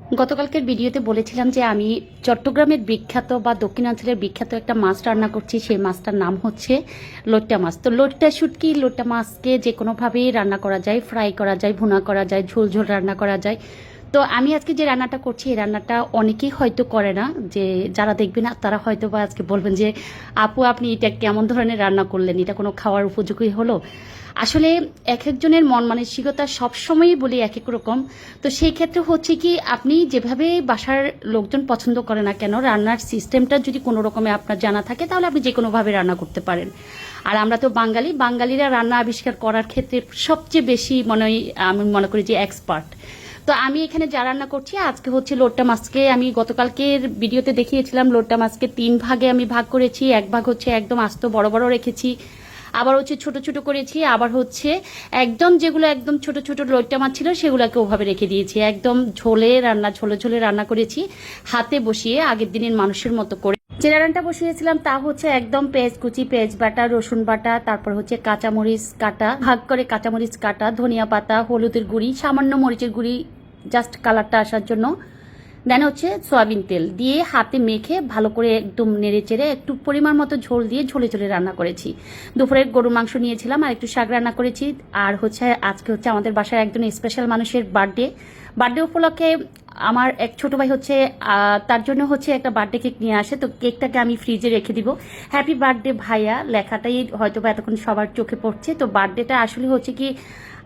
গতকালকের ভিডিওতে বলেছিলাম যে আমি চট্টগ্রামের বিখ্যাত বা দক্ষিণাঞ্চলের বিখ্যাত একটা মাছ রান্না করছি। সেই মাছটার নাম হচ্ছে লোট্টা মাছ। তো লোট্টা শুটকি লোট্টা মাছকে যে কোনোভাবেই রান্না করা যায়, ফ্রাই করা যায়, ভুনা করা যায়, ঝোল ঝোল রান্না করা যায়। তো আমি আজকে যে রান্নাটা করছি, এই রান্নাটা অনেকেই হয়তো করে না, যে যারা দেখবে না, তারা হয়তো বা আজকে বলবেন যে, আপু, আপনি এটা কেমন ধরনের রান্না করলেন? এটা কোনো খাওয়ার উপযোগী হলো? আসলে এক একজনের মন মানসিকতা সবসময়ই বলি এক এক রকম। তো সেই ক্ষেত্রে হচ্ছে কি, আপনি যেভাবে বাসার লোকজন পছন্দ করে না কেন, রান্নার সিস্টেমটা যদি কোনো রকমে আপনার জানা থাকে, তাহলে আপনি যে কোনোভাবে রান্না করতে পারেন। আর আমরা তো বাঙালি, বাঙালিরা রান্না আবিষ্কার করার ক্ষেত্রে সবচেয়ে বেশি মনে আমি মনে করি যে এক্সপার্ট তো আমি এখানে যা রান্না করছি, আজকে হচ্ছে লোট্টা মাছকে আমি গতকালকের ভিডিওতে দেখিয়েছিলাম, লোটটা মাছকে তিন ভাগে আমি ভাগ করেছি। এক ভাগ হচ্ছে একদম আস্ত বড় বড় রেখেছি, আবার হচ্ছে ছোট ছোট করেছি, আবার হচ্ছে একদম যেগুলো একদম ছোট ছোট লোট্টা মাছ ছিল সেগুলোকে ওভাবে রেখে দিয়েছি। একদম ঝোলে রান্না, ঝোলে ঝোলে রান্না করেছি, হাতে বসিয়ে আগের দিনের মানুষের মতো করে। যে রান্নাটা বসিয়েছিলাম তা হচ্ছে একদম পেঁয়াজ কুচি, পেঁয়াজ বাটা, রসুন বাটা, তারপর হচ্ছে কাঁচামরিচ কাটা, ভাগ করে কাঁচামরিচ কাটা, ধনিয়া পাতা, হলুদের গুঁড়ি, সামান্য মরিচের গুঁড়ি জাস্ট কালারটা আসার জন্য। দেন হচ্ছে সয়াবিন তেল দিয়ে হাতে মেখে ভালো করে একদম নেড়ে চেড়ে একটু পরিমাণ মতো ঝোল দিয়ে ঝোলে ঝোলে রান্না করেছি। দুপুরে গরু মাংস নিয়েছিলাম আর একটু শাক রান্না করেছি। আর হচ্ছে আজকে হচ্ছে আমাদের বাসায় একজন স্পেশাল মানুষের বার্থডে বার্থডে উপলক্ষে আমার এক ছোট ভাই হচ্ছে তার জন্য হচ্ছে একটা বার্থডে কেক নিয়ে আসে। তো কেকটাকে আমি ফ্রিজে রেখে দিব। হ্যাপি বার্থডে ভাইয়া। লেখাটাই হয়তো বা এতক্ষণ সবার চোখে পড়ছে। তো বার্থডেটা আসলে হচ্ছে কি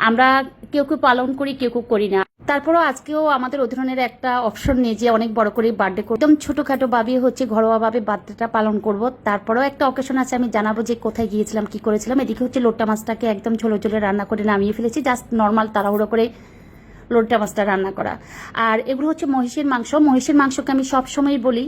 আমরা কেউ কেউ পালন করি, কেউ কেউ করি না। তারপরও আজকেও আমাদের অধীনের একটা অপশন নিয়ে যে অনেক বড় করে বার্থডে একদম ছোটখাটো ভাবে হচ্ছে ঘরোয়া ভাবে বার্থডেটা পালন করব। তারপরেও একটা অকেশন আছে, আমি জানাব যে কোথায় গিয়েছিলাম, কি করেছিলাম। এদিকে হচ্ছে লোট্টা মাছটাকে একদম ঝোলো ঝোলে রান্না করে নামিয়ে ফেলেছি জাস্ট নর্মাল তাড়াহুড়ো করে লোট্টা মাছটা রান্না করা। আর এগুলো হচ্ছে মহিষের মাংস। মহিষের মাংসকে আমি সবসময় বলি,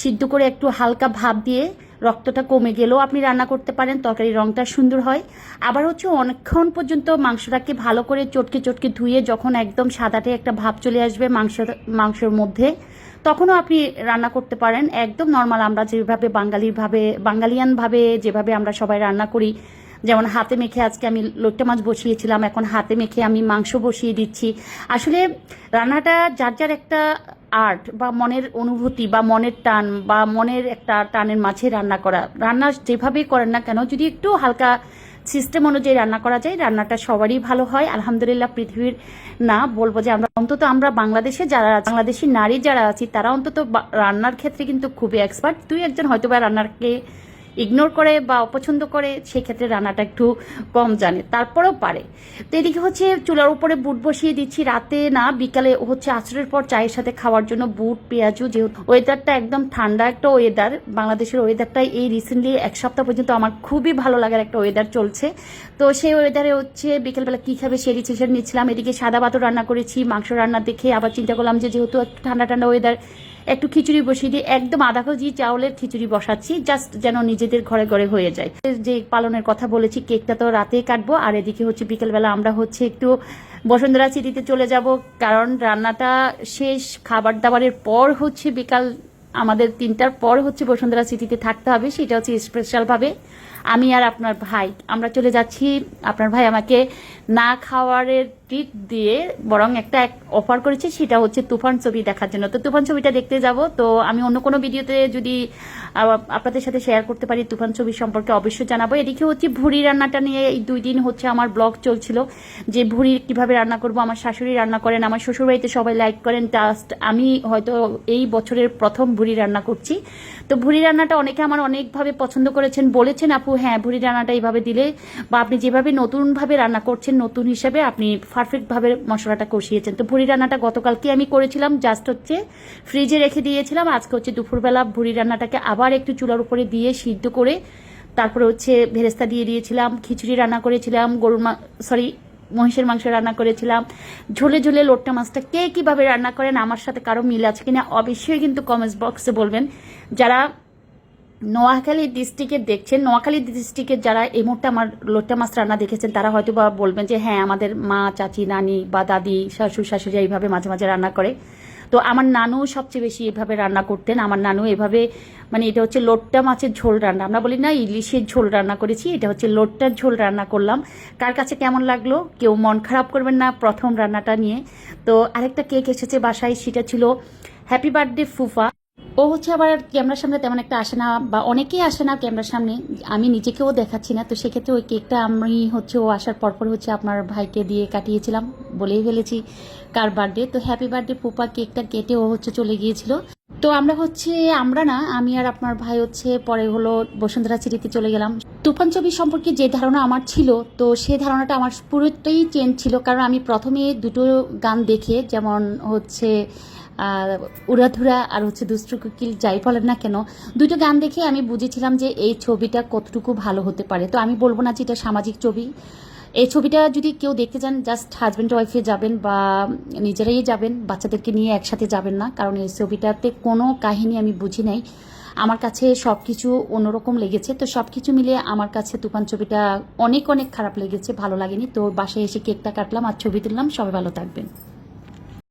সিদ্ধ করে একটু হালকা ভাব দিয়ে রক্তটা কমে গেলেও আপনি রান্না করতে পারেন তরকারির রংটা সুন্দর হয়। আবার হচ্ছে অনেকক্ষণ পর্যন্ত মাংসটাকে ভালো করে চটকে চটকে ধুয়ে যখন একদম সাদাটে একটা ভাব চলে আসবে মাংস, মাংসের মধ্যে, তখনও আপনি রান্না করতে পারেন। একদম নর্মাল আমরা যেভাবে বাঙালিভাবে, বাঙালিয়ানভাবে যেভাবে আমরা সবাই রান্না করি, যেমন হাতে মেখে আজকে আমি লোট্টা মাছ বসিয়েছিলাম, এখন হাতে মেখে আমি মাংস বসিয়ে দিচ্ছি। আসলে রান্নাটা যার যার একটা আর্ট বা মনের অনুভূতি বা মনের টান বা মনের একটা টানের মাঝে রান্না করা। রান্না যেভাবেই করেন না কেন, যদি একটু হালকা সিস্টেম অনুযায়ী রান্না করা যায়, রান্নাটা সবারই ভালো হয়। আলহামদুলিল্লাহ পৃথিবীর, না বলব যে আমরা, অন্তত আমরা বাংলাদেশে যারা বাংলাদেশি নারী যারা আছি, তারা অন্তত রান্নার ক্ষেত্রে কিন্তু খুবই এক্সপার্ট দুই একজন হয়তো বা রান্নাকে ইগনোর করে বা অপছন্দ করে, সেক্ষেত্রে রান্নাটা একটু কম জানে। তারপরেও পারে। তো এদিকে হচ্ছে চুলার উপরে বুট বসিয়ে দিচ্ছি। রাতে না, বিকালে হচ্ছে আছরের পর চায়ের সাথে খাওয়ার জন্য বুট, পেঁয়াজু, যেহেতু ওয়েদারটা একদম ঠান্ডা একটা ওয়েদার বাংলাদেশের ওয়েদারটাই এই রিসেন্টলি এক সপ্তাহ পর্যন্ত আমার খুবই ভালো লাগার একটা ওয়েদার চলছে। তো সেই ওয়েদারে হচ্ছে বিকেলবেলা কী খাবে সেই ডিসিশন নিচ্ছিলাম। এদিকে সাদা ভাতও রান্না করেছি, মাংস রান্না দেখে আবার চিন্তা করলাম যে যেহেতু একটু ঠান্ডা ঠান্ডা ওয়েদার একটু খিচুড়ি বসিয়ে দিয়ে একদম আধা কেজি চাউলের খিচুড়ি বসাচ্ছি জাস্ট যেন নিজেদের ঘরে ঘরে হয়ে যায়। যে পালনের কথা বলেছি, কেকটা তো রাতেই কাটবো, আর এদিকে হচ্ছে বিকেলবেলা আমরা হচ্ছে একটু বসুন্ধরা সিটিতে চলে যাব, কারণ রান্নাটা শেষ, খাবার দাবারের পর হচ্ছে বিকাল, আমাদের তিনটার পর হচ্ছে বসুন্ধরা সিটিতে থাকতে হবে, সেটা হচ্ছে স্পেশালভাবে আমি আর আপনার ভাই। আমরা চলে যাচ্ছি। আপনার ভাই আমাকে না খাওয়ারের ট্রিট দিয়ে বরং একটা অফার করেছে, সেটা হচ্ছে তুফান ছবি দেখার জন্য। তো তুফান ছবিটা দেখতে যাব। তো আমি অন্য কোনো ভিডিওতে যদি আপনাদের সাথে শেয়ার করতে পারি তুফান ছবি সম্পর্কে অবশ্যই জানাব। এদিকে হচ্ছে ভুড়ি রান্নাটা নিয়ে এই দুই দিন হচ্ছে আমার ব্লগ চলছিল, যে ভুড়ি কীভাবে রান্না করব, আমার শাশুড়ি রান্না করেন, আমার শ্বশুরবাড়িতে সবাই লাইক করেন। জাস্ট আমি হয়তো এই বছরের প্রথম ভুড়ি রান্না করছি। তো ভুড়ি রান্নাটা অনেকে আমার অনেকভাবে পছন্দ করেছেন, বলেছেন আপু হ্যাঁ ভুড়ি রান্নাটা এইভাবে দিলে বা আপনি যেভাবে নতুনভাবে রান্না করছেন, নতুন হিসেবে আপনি পারফেক্টভাবে মশলাটা কষিয়েছেন। তো ভুড়ি রান্নাটা গতকালকে আমি করেছিলাম জাস্ট হচ্ছে ফ্রিজে রেখে দিয়েছিলাম। আজকে হচ্ছে দুপুরবেলা ভুড়ি রান্নাটাকে আবার একটু চুলার উপরে দিয়ে সিদ্ধ করে তারপরে হচ্ছে ভেরেস্তা দিয়ে দিয়েছিলাম, খিচুড়ি রান্না করেছিলাম, গরুর মা সরি মহিষের মাংস রান্না করেছিলাম। ঝোলে ঝোলে লোট্টা মাছটা কে কীভাবে রান্না করেন, আমার সাথে কারও মিল আছে কিনা, অবশ্যই কিন্তু কমেন্টস বক্সে বলবেন। যারা নোয়াখালী ডিস্ট্রিক্টে দেখছেন, নোয়াখালী ডিস্ট্রিক্টের যারা এই মুহূর্তে আমার লোট্টা মাছ রান্না দেখেছেন, তারা হয়তো বা বলবেন যে হ্যাঁ আমাদের মা, চাচি, নানি বা দাদি, শাশুড়, শাশুড়ি এইভাবে মাঝে মাঝে রান্না করে। তো আমার নানু সবচেয়ে বেশি এভাবে রান্না করতেন। আমার নানু এভাবে মানে এটা হচ্ছে লোট্টা মাছের ঝোল রান্না। আমরা বলি না, ইলিশের ঝোল রান্না করেছি, এটা হচ্ছে লোট্টার ঝোল রান্না করলাম। কার কাছে কেমন লাগল, কেউ মন খারাপ করবেন না প্রথম রান্নাটা নিয়ে। তো আরেকটা কেক এসেছে বাসায়, সেটা ছিল হ্যাপি বার্থডে ফুফা। ও হচ্ছে আবার ক্যামেরার সামনে তেমন একটা আসে না, বা অনেকেই আসে না ক্যামেরার সামনে। আমি নিজেকেও দেখাচ্ছি না, তো সেক্ষেত্রে ওই কেকটা আমি হচ্ছে ও আসার পরপর হচ্ছে আপনার ভাইকে দিয়ে কাটিয়েছিলাম বলেই ফেলেছি কার বার্থডে তো হ্যাপি বার্থডে পুপা কেকটা কেটে ও হচ্ছে চলে গিয়েছিল। তো আমরা হচ্ছে, আমরা না, আমি আর আপনার ভাই হচ্ছে পরে হলো বসুন্ধরা সিটিতে চলে গেলাম। তুফান ছবি সম্পর্কে যে ধারণা আমার ছিল, তো সে ধারণাটা আমার পুরোটাই চেঞ্জ ছিল। কারণ আমি প্রথমে দুটো গান দেখে, যেমন হচ্ছে উড়াধুরা আর হচ্ছে দুষ্টু কুকিল যাই বলেন না কেন দুটো গান দেখে আমি বুঝেছিলাম যে এই ছবিটা কতটুকু ভালো হতে পারে। তো আমি বলব না যে এটা সামাজিক ছবি। এই ছবিটা যদি কেউ দেখতে চান জাস্ট হাজব্যান্ড ওয়াইফে যাবেন বা নিজেরাই যাবেন, বাচ্চাদেরকে নিয়ে একসাথে যাবেন না, কারণ এই ছবিটাতে কোনো কাহিনী আমি বুঝি নাই। আমার কাছে সব কিছু অন্যরকম লেগেছে। তো সব কিছু মিলিয়ে আমার কাছে তুফান ছবিটা অনেক অনেক খারাপ লেগেছে, ভালো লাগেনি। তো বাসায় এসে কেকটা কাটলাম আর ছবি তুললাম। সবাই ভালো থাকবেন।